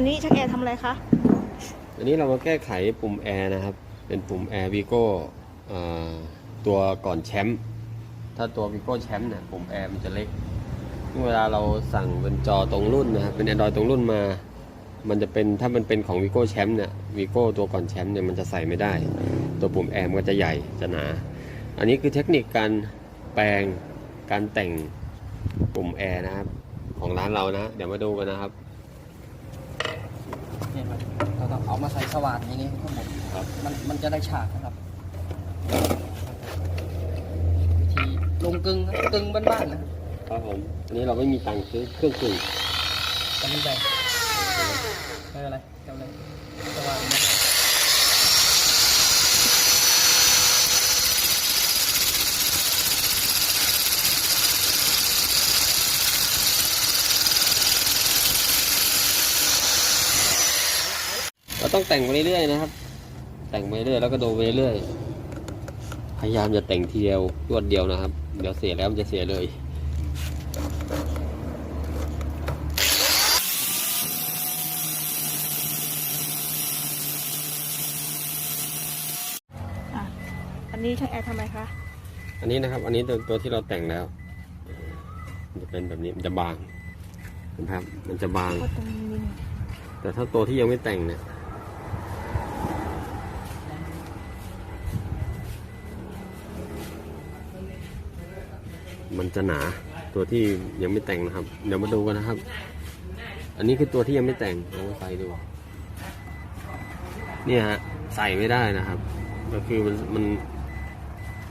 อันนี้ช่างแอร์ทำอะไรคะอันนี้เรามาแก้ไขปุ่มแอร์นะครับ เป็นปุ่มแอร์วีโก้ตัวก่อนแชมป์ถ้าตัววีโก้แชมป์เนี่ยปุ่มแอร์มันจะเล็กเวลาเราสั่งเป็นจอตรงรุ่นนะครับเป็น Android ตรงรุ่นมา มันจะเป็นถ้ามันเป็นของวีโก้แชมป์เนี่ยวีโก้ตัวก่อนแชมป์เนี่ยมันจะใส่ไม่ได้ ตัวปุ่มแอร์มันก็จะใหญ่จะหนา อันนี้คือเทคนิคการแปลงการแต่งปุ่มแอร์นะครับของร้านเรานะ เดี๋ยวมาดูกันนะครับ เราต้องเอามาใส่สว่านอย่างนี้ครับผมครับมันมันจะได้ฉากนะครับวิธีลงกึ่งครับกึ่งบ้านๆนะครับครับผมอันนี้เราไม่มีตังค์ซื้อเครื่องกลึงแต่ไม่ได้ไม่เป็นไรเจ้าเลยสว่านนะ เราต้องแต่งไปเรื่อยๆนะครับ แต่งไปเรื่อยแล้วก็ดูไปเรื่อยพยายามจะแต่งทีเดียวรวดเดียวนะครับ เดี๋ยวเสียแล้วมันจะเสียเลยอะอันนี้ช่างแอร์ทำอะไรคะ อันนี้นะครับ อันนี้ตัวตัวที่เราแต่งแล้วมันจะเป็นแบบนี้มันจะบางนะครับ มันจะบางก็ตรงนี้แต่ถ้าตัวที่ยังไม่แต่งเนี่ย มันจะหนาตัวที่ยังไม่แต่งนะครับ เดี๋ยวมาดูกันนะครับ อันนี้คือตัวที่ยังไม่แต่งลองใส่ดูเนี่ยฮะใส่ไม่ได้นะครับ ก็คือมันมัน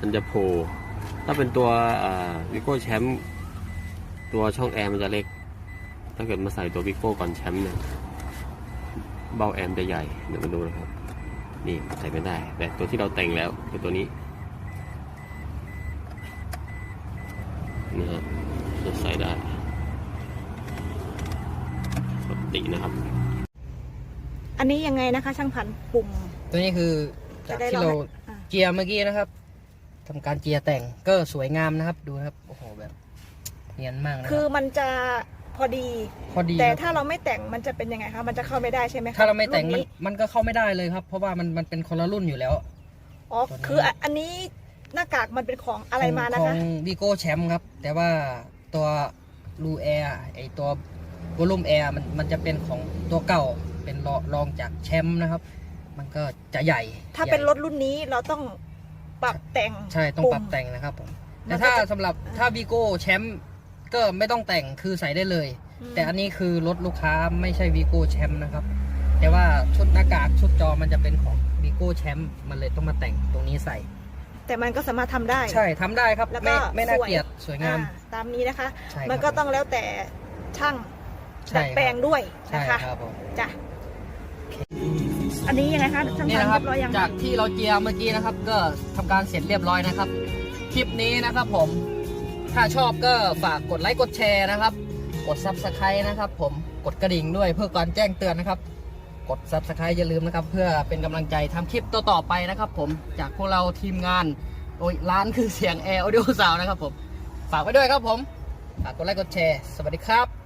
มันจะโผล่ถ้าเป็นตัววิโก้แชมป์ตัวช่องแอร์มันจะเล็ก ถ้าเกิดมาใส่ตัววิโก้ก่อนแชมป์เนี่ยเบ้าแอมจะใหญ่เดี๋ยวมาดูนะครับ นี่ใส่ไม่ได้ แต่ตัวที่เราแต่งแล้วคือตัวนี้ นะฮะจะใส่ได้ปกตินะครับ อันนี้ยังไงนะคะ ช่างพันธุ์ปุ่ม ตัวนี้คือจากที่เราอะเจียร์เมื่อกี้นะครับทำการเจียร์แต่งก็สวยงามนะครับ ดูนะครับโอ้โหแบบเนียนมากนะคคือรับมันจะพอดีพอดี แต่ครับถ้าเราไม่แต่งมันจะเป็นยังไงคะมันจะเข้าไม่ได้ใช่ไหมคะถ้าเราไม่แต่งรุ่มันนี้มันก็เข้าไม่ได้เลยครับ เพราะว่ามันมันเป็นคนละรุ่นอยู่แล้วอ๋อตัวนี้คืออะอันนี้ หน้ากากมันเป็นของอะไรมานะขคะ องวีโก้แชมป์ครับ แต่ว่าตัวรูแอร์ไอตัววอลุ่มแอร์มันมันจะเป็นของตัวเก่าเป็นรอรองจากแชมป์นะครับ มันก็จะใหญ่ถ้าเป็นใหญ่รถรุ่นนี้เราต้องปรับแต่งใช่ต้องปรับปุ่มแต่งนะครับผมมัแต่นก็ถ้าจะสำหรับถ้าวีโก้แชมป์ก็ไม่ต้องแต่งคือใส่ได้เลยอืมแต่อันนี้คือรถลูกค้าไม่ใช่วีโก้แชมป์นะครับ แต่ว่าชุดหน้ากากชุดจอมันจะเป็นของวีโก้แชมป์มันเลยต้องมาแต่งตรงนี้ใส่ แต่มันก็สามารถทำได้ ใช่ทำได้ครับแล้วก็ไม่ไม่น่าสวย เกลียดสวยงาม อ่ตามนี้นะคะ ใช่มันครับก็ต้องแล้วแต่ช่างใช่ดัดแปลงด้วยใช่นะคะครับผมจ้ะอันนี้ยังไงคะช่างนี่พันนะเรีครับยบร้อยยังจากที่เราเจียร์เมื่อกี้นะครับ ก็ทำการเสร็จเรียบร้อยนะครับ คลิปนี้นะครับผม ถ้าชอบก็ฝากกดไลค์กดแชร์นะครับ กด subscribe นะครับ ผมกดกระดิ่งด้วยเพื่อการแจ้งเตือนนะครับ กด subscribe อย่าลืมนะครับ เพื่อเป็นกำลังใจทำคลิปต่อๆไปนะครับ ผมจากพวกเราทีมงานโอ้ยร้านคือเสียงแอร์ออดิโอสาวนะครับผมฝากไว้ด้วยครับผมฝากกดไลค์กดแชร์ สวัสดีครับ